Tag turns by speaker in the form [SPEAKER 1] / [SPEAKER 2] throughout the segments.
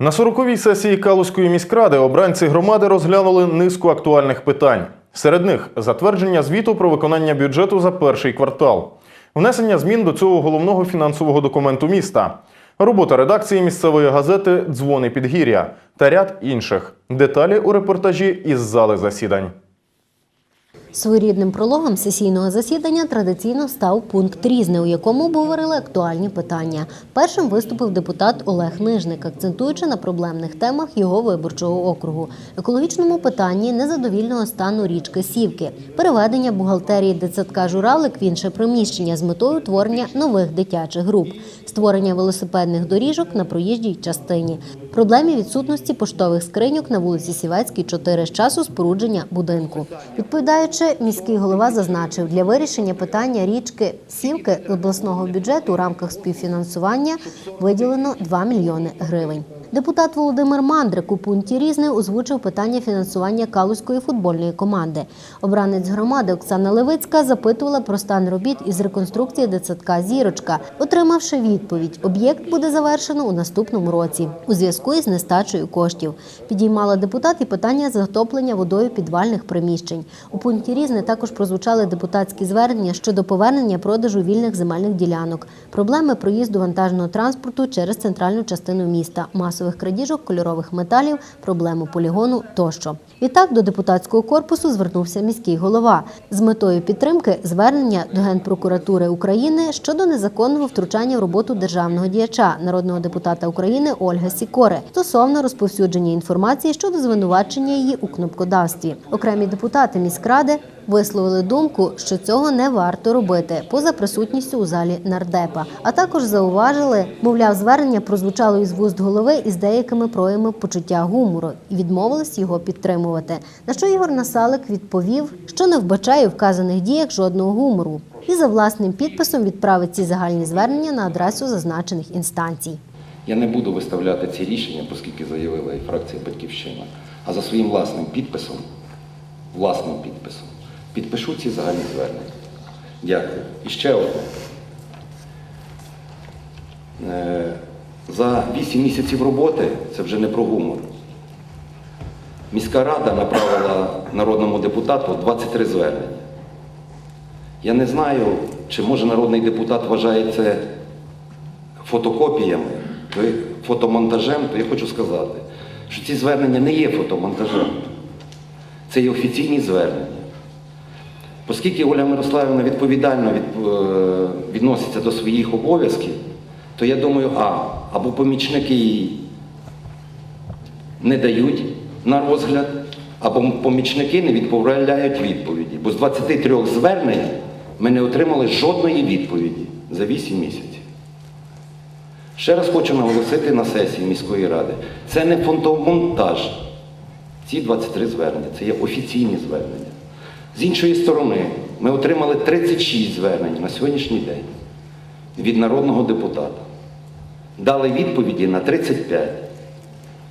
[SPEAKER 1] На 40-й сесії Калузької міськради обранці громади розглянули низку актуальних питань. Серед них затвердження звіту про виконання бюджету за перший квартал, внесення змін до цього головного фінансового документу міста, робота редакції місцевої газети Дзвони Підгір'я та ряд інших. Деталі у репортажі із зали засідань.
[SPEAKER 2] Своєрідним прологом сесійного засідання традиційно став пункт різне, у якому обговорили актуальні питання. Першим виступив депутат Олег Нижник, акцентуючи на проблемних темах його виборчого округу, екологічному питанні незадовільного стану річки Сівки, переведення бухгалтерії дитсадка журалик в інше приміщення з метою творення нових дитячих груп, створення велосипедних доріжок на проїжджій частині, проблемі відсутності поштових скриньок на вулиці Сівецькій, 4 з часу спорудження будинку. Відповідаючи, міський голова зазначив, для вирішення питання річки Сівки обласного бюджету у рамках співфінансування виділено 2 мільйони гривень. Депутат Володимир Мандрик у пункті різне озвучив питання фінансування Калузької футбольної команди. Обранець громади Оксана Левицька запитувала про стан робіт із реконструкції дитсадка Зірочка, отримавши відповідь, об'єкт буде завершено у наступному році у зв'язку із нестачею коштів. Підіймала депутат і питання затоплення водою підвальних приміщень. У пункті різне також прозвучали депутатські звернення щодо повернення продажу вільних земельних ділянок, проблеми проїзду вантажного транспорту через центральну частину міста, масових крадіжок кольорових металів, проблему полігону тощо. Відтак до депутатського корпусу звернувся міський голова з метою підтримки звернення до Генпрокуратури України щодо незаконного втручання в роботу державного діяча, народного депутата України Ольги Сікори стосовно розповсюдження інформації щодо звинувачення її у кнопкодавстві. Окремі депутати міськради висловили думку, що цього не варто робити поза присутністю у залі нардепа. А також зауважили, мовляв, звернення прозвучало із вуст голови із деякими проявами почуття гумору і відмовились його підтримувати. На що Ігор Насалик відповів, що не вбачає вказаних діях жодного гумору, і за власним підписом відправить ці загальні звернення на адресу зазначених інстанцій.
[SPEAKER 3] Я не буду виставляти ці рішення, оскільки заявила і фракція Батьківщина, а за своїм власним підписом, власним підписом, підпишу ці загальні звернення. Дякую. І ще одне. Е, За 8 місяців роботи, це вже не про гумор, міська рада направила народному депутату 23 звернення. Я не знаю, чи може народний депутат вважає це фотокопіями, то фотомонтажем, то я хочу сказати, що ці звернення не є фотомонтажем. Це є офіційні звернення. Оскільки Оля Мирославівна відповідально від, е, відноситься до своїх обов'язків, то я думаю, а, або помічники їй не дають на розгляд, або помічники не відправляють відповіді. Бо з 23 звернень ми не отримали жодної відповіді за 8 місяців. Ще раз хочу наголосити на сесії міської ради. Це не фотомонтаж. Ці 23 звернення, це є офіційні звернення. З іншої сторони, ми отримали 36 звернень на сьогоднішній день від народного депутата. Дали відповіді на 35.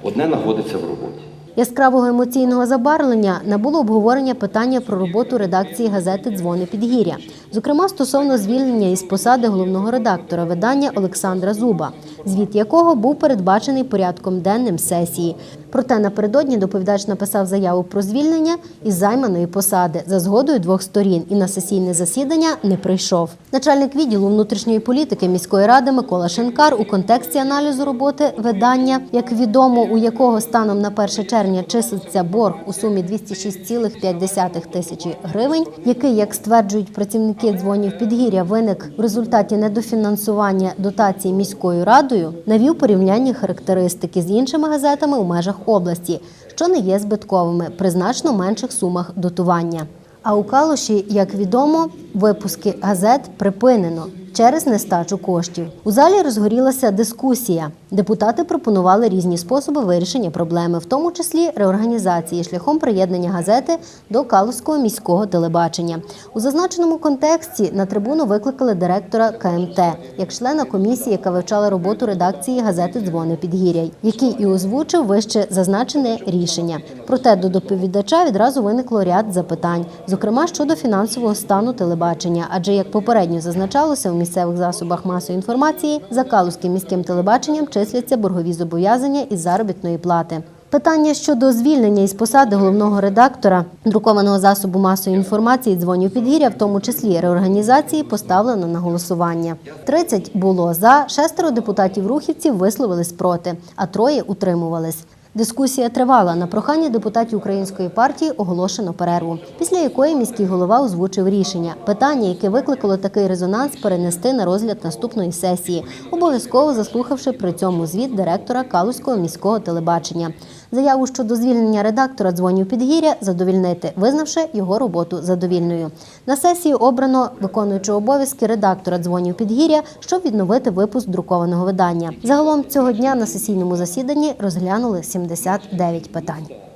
[SPEAKER 3] Одне знаходиться в роботі.
[SPEAKER 2] Яскравого емоційного забарвлення набуло обговорення питання про роботу редакції газети Дзвони Підгір'я, зокрема стосовно звільнення із посади головного редактора видання Олександра Зуба, звіт якого був передбачений порядком денним сесії. Проте напередодні доповідач написав заяву про звільнення із займаної посади за згодою двох сторін і на сесійне засідання не прийшов. Начальник відділу внутрішньої політики міської ради Микола Шенкар у контексті аналізу роботи видання, як відомо, у якого станом на 1 червня числиться борг у сумі 206,5 тисячі гривень, який, як стверджують працівники дзвонів Підгір'я, виник в результаті недофінансування дотації міською радою, навів порівняння характеристики з іншими газетами у межах області, що не є збитковими при значно менших сумах дотування. А у Калуші, як відомо, випуски газет припинено через нестачу коштів. У залі розгорілася дискусія. Депутати пропонували різні способи вирішення проблеми, в тому числі реорганізації шляхом приєднання газети до Калузького міського телебачення. У зазначеному контексті на трибуну викликали директора КМТ як члена комісії, яка вивчала роботу редакції газети Дзвони Підгір'я, який і озвучив вище зазначене рішення. Проте до доповідача відразу виникло ряд запитань, зокрема щодо фінансового стану телебачення телебачення, адже як попередньо зазначалося у місцевих засобах масової інформації, за Калузьким міським телебаченням числяться боргові зобов'язання із заробітної плати. Питання щодо звільнення із посади головного редактора друкованого засобу масової інформації дзвонів підгір'я, в тому числі реорганізації, поставлено на голосування. 30 було за, шестеро депутатів рухівців висловились проти, а троє утримувались. Дискусія тривала. На прохання депутатів української партії оголошено перерву, після якої міський голова озвучив рішення. Питання, яке викликало такий резонанс, перенести на розгляд наступної сесії, обов'язково заслухавши при цьому звіт директора Калузького міського телебачення. Заяву щодо звільнення редактора дзвонів підгір'я задовільнити, визнавши його роботу задовільною. На сесії обрано виконуючого обов'язки редактора дзвонів підгір'я, щоб відновити випуск друкованого видання. Загалом цього дня на сесійному засіданні розглянули 79 питань.